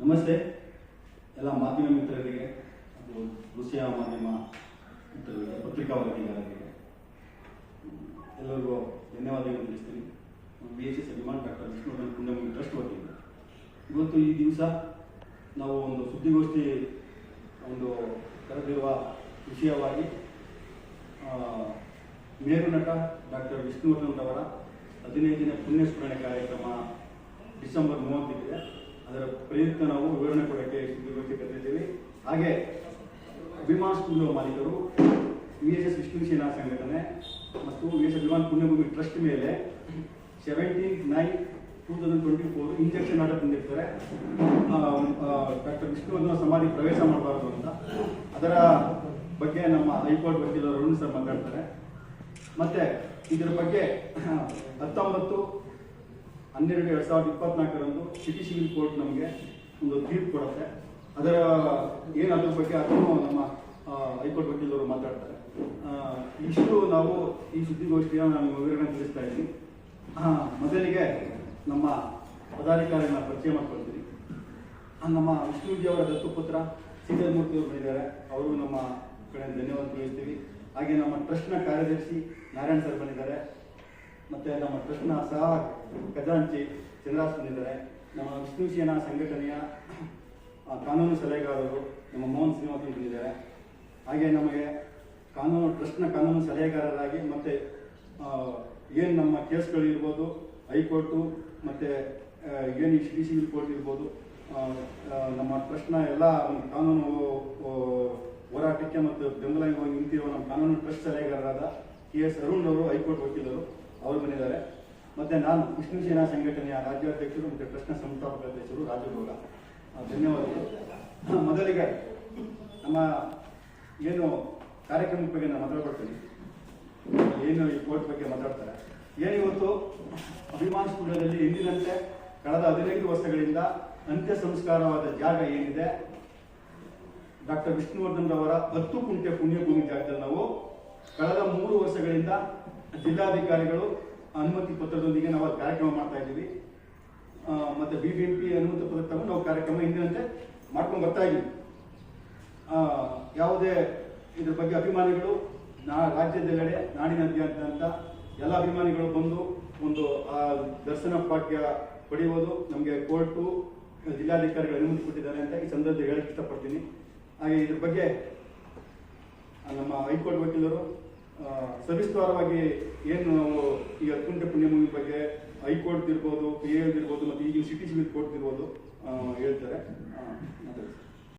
ನಮಸ್ತೆ. ಎಲ್ಲ ಮಾಧ್ಯಮ ಮಿತ್ರರಿಗೆ, ಅದು ದೃಶ್ಯ ಮಾಧ್ಯಮ ಮಿತ್ರರಿಗೆ, ಪತ್ರಿಕಾ ವರದಿಗಾರರಿಗೆ, ಎಲ್ಲರಿಗೂ ಧನ್ಯವಾದಗಳು ತಿಳಿಸ್ತೀನಿ. B S S Abhiman doctor Vishnuvardhan ಪುಣ್ಯಭೂಮಿ ಟ್ರಸ್ಟ್ ವತಿಯಿಂದ. ಇವತ್ತು ಈ ದಿವಸ ನಾವು ಒಂದು ಸುದ್ದಿಗೋಷ್ಠಿ, ಒಂದು ಕರೆದಿರುವ ವಿಷಯವಾಗಿ ಮೇರು ನಟ ಡಾಕ್ಟರ್ ವಿಷ್ಣುವರ್ಧನ್ ಅವರ ಹದಿನೈದನೇ ಪುಣ್ಯಸ್ಮರಣೆ ಕಾರ್ಯಕ್ರಮ ಡಿಸೆಂಬರ್ ಮೂವತ್ತಿದೆ ಅದರ ಪ್ರಯುಕ್ತ ನಾವು ವಿವರಣೆ ಕೊಡೋಕ್ಕೆ ಸುದ್ದಿಗೋಷ್ಠಿ ಕರೆದಿದ್ದೀವಿ. ಹಾಗೆ ಅಭಿಮಾನ ಸ್ಟುಡಿಯೋ ಮಾಲೀಕರು, V S S Vishnu Sena ಸಂಘಟನೆ ಮತ್ತು V S Abhiman Punyabhoomi trust ಮೇಲೆ seventeen nine two thousand twenty four injection order ತಂದಿರ್ತಾರೆ. Doctor Vishnuvardhan ಸಮಾಧಿ ಪ್ರವೇಶ ಮಾಡಬಾರ್ದು ಅಂತ. ಅದರ ಬಗ್ಗೆ ನಮ್ಮ ಹೈಕೋರ್ಟ್ ವಕೀಲರು ಅರುಣ್ ಸರ್ ಮಾತಾಡ್ತಾರೆ. ಮತ್ತೆ ಇದರ ಬಗ್ಗೆ ಹತ್ತೊಂಬತ್ತು, ಹನ್ನೆರಡು, ಎರಡು ಸಾವಿರದ ಇಪ್ಪತ್ನಾಲ್ಕರಂದು ಸಿಟಿ ಸಿವಿಲ್ ಕೋರ್ಟ್ ನಮಗೆ ಒಂದು ತೀರ್ಪು ಕೊಡುತ್ತೆ. ಅದರ ಏನು ಅದ್ರ ಬಗ್ಗೆ ಅದನ್ನು ನಮ್ಮ ಹೈಕೋರ್ಟ್ ವಕೀಲರು ಮಾತಾಡ್ತಾರೆ. ಇಷ್ಟು ನಾವು ಈ ಸುದ್ದಿಗೋಷ್ಠಿಯ ನಾನು ವಿವರಣೆ ತಿಳಿಸ್ತಾ ಇದ್ದೀನಿ. ಮೊದಲಿಗೆ ನಮ್ಮ ಪದಾಧಿಕಾರಿಗಳನ್ನ ಪರಿಚಯ ಮಾಡ್ಕೊಳ್ತೀನಿ. ನಮ್ಮ ವಿಷ್ಣುಜಿಯವರ ದತ್ತುಪುತ್ರ ಮೂರ್ತಿ ಅವರು ಬಂದಿದ್ದಾರೆ. ಅವರು ನಮ್ಮ ಕಡೆ ಧನ್ಯವಾದ ತಿಳಿಸ್ತೀವಿ ಹಾಗೆ ನಮ್ಮ ಟ್ರಸ್ಟ್ನ ಕಾರ್ಯದರ್ಶಿ ನಾರಾಯಣ್ ಸರ್ ಬಂದಿದ್ದಾರೆ. ಮತ್ತೆ ನಮ್ಮ ಟ್ರಸ್ಟ್ನ ಸಹ ಖಜಾಂಚಿ ಚಂದ್ರಾಸ್ ಬಂದಿದ್ದಾರೆ. ನಮ್ಮ ವಿಷ್ಣು ಸೇನಾ ಸಂಘಟನೆಯ ಕಾನೂನು ಸಲಹೆಗಾರರು ನಮ್ಮ ಮೋಹನ್ ಶ್ರೀನಿವಾಸನ್ ಬಂದಿದ್ದಾರೆ. ಹಾಗೆ ನಮಗೆ ಕಾನೂನು, ಟ್ರಸ್ಟ್ನ ಕಾನೂನು ಸಲಹೆಗಾರರಾಗಿ ಮತ್ತೆ ಏನು ನಮ್ಮ ಕೇಸ್ಗಳು ಇರ್ಬೋದು, ಹೈಕೋರ್ಟು ಮತ್ತೆ ಏನು ಸಿವಿಲ್ ಕೋರ್ಟ್ ಇರ್ಬೋದು ನಮ್ಮ ಟ್ರಸ್ಟ್ನ ಎಲ್ಲ ಕಾನೂನು ಹೋರಾಟಕ್ಕೆ ಮತ್ತು ಬೆಂಬಲವಾಗಿ ನಿಂತಿರುವ ನಮ್ಮ ಕಾನೂನು ಟ್ರಸ್ಟ್ ಸಲಹೆಗಾರರಾದ ಕೆ ಎಸ್ ಅರುಣ್ ಅವರು ಹೈಕೋರ್ಟ್ ವಕೀಲರು ಅವರು ಬಂದಿದ್ದಾರೆ. ಮತ್ತೆ ನಾನು ವಿಷ್ಣು ಸೇನಾ ಸಂಘಟನೆಯ ರಾಜ್ಯಾಧ್ಯಕ್ಷರು ಮತ್ತು ಟ್ರಸ್ಟ್ನ ಸಂಸ್ಥಾಪಕ ಅಧ್ಯಕ್ಷರು ರಾಜಗೌಡ ಧನ್ಯವಾದಗಳು. ಮೊದಲಿಗೆ ನಮ್ಮ ಏನು ಕಾರ್ಯಕ್ರಮದ ಬಗ್ಗೆ ನಾನು ಮಾತಾಡ್ಕೊಳ್ತೀನಿ. ಏನು ಈ ಕೋರ್ಟ್ ಬಗ್ಗೆ ಮಾತಾಡ್ತಾರೆ. ಏನಿವತ್ತು ಅಭಿಮಾನ ಸ್ಟುಡಿಯೋದಲ್ಲಿ ಎಂದಿನಂತೆ ಕಳೆದ ಹದಿನೈದು ವರ್ಷಗಳಿಂದ ಅಂತ್ಯ ಸಂಸ್ಕಾರವಾದ ಜಾಗ ಏನಿದೆ? ಡಾಕ್ಟರ್ ವಿಷ್ಣುವರ್ಧನ್ ರವರ ಹತ್ತು ಕುಂಟೆ ಪುಣ್ಯಭೂಮಿ ಜಾಗದಲ್ಲಿ ನಾವು ಕಳೆದ ಮೂರು ವರ್ಷಗಳಿಂದ ಜಿಲ್ಲಾಧಿಕಾರಿಗಳು ಅನುಮತಿ ಪತ್ರದೊಂದಿಗೆ ನಾವು ಕಾರ್ಯಕ್ರಮ ಮಾಡ್ತಾ ಇದ್ದೀವಿ. ಮತ್ತೆ ಬಿ ಬಿ ಪಿ ಅನುಮತಿ ಪತ್ರ ತಗೊಂಡು ನಾವು ಕಾರ್ಯಕ್ರಮ ಹಿಂದಿನಂತೆ ಮಾಡ್ಕೊಂಡು ಬರ್ತಾ ಇದ್ದೀವಿ. ಯಾವುದೇ ಇದ್ರ ಬಗ್ಗೆ ಅಭಿಮಾನಿಗಳು, ನಾ ರಾಜ್ಯದೆಲ್ಲೆಡೆ ನಾಡಿನಾದ್ಯಂತ ಎಲ್ಲ ಅಭಿಮಾನಿಗಳು ಬಂದು ಒಂದು, ಆ, ದರ್ಶನ ಭಾಗ್ಯ ಪಡೆಯುವುದು ನಮಗೆ ಕೋರ್ಟು ಜಿಲ್ಲಾಧಿಕಾರಿಗಳು ಅನುಮತಿ ಕೊಟ್ಟಿದ್ದಾರೆ ಅಂತ ಈ ಸಂದರ್ಭದಲ್ಲಿ ಹೇಳಕ್ಕೆ ಇಷ್ಟಪಡ್ತೀನಿ. ಹಾಗೆ ಇದ್ರ ಬಗ್ಗೆ ನಮ್ಮ ಹೈಕೋರ್ಟ್ ವಕೀಲರು ಸವಿಸ್ತಾರವಾಗಿ ಏನು ಈ ಹತ್ತುಂಟೆ ಪುಣ್ಯಭೂಮಿ ಬಗ್ಗೆ, ಹೈಕೋರ್ಟ್ ಇರ್ಬೋದು, ಪಿ ಎ ಇರ್ಬೋದು, ಮತ್ತು ಈಗಿನ ಸಿಟಿ ಸಿವಿಲ್ ಕೋರ್ಟ್ ಇರ್ಬೋದು ಹೇಳ್ತಾರೆ.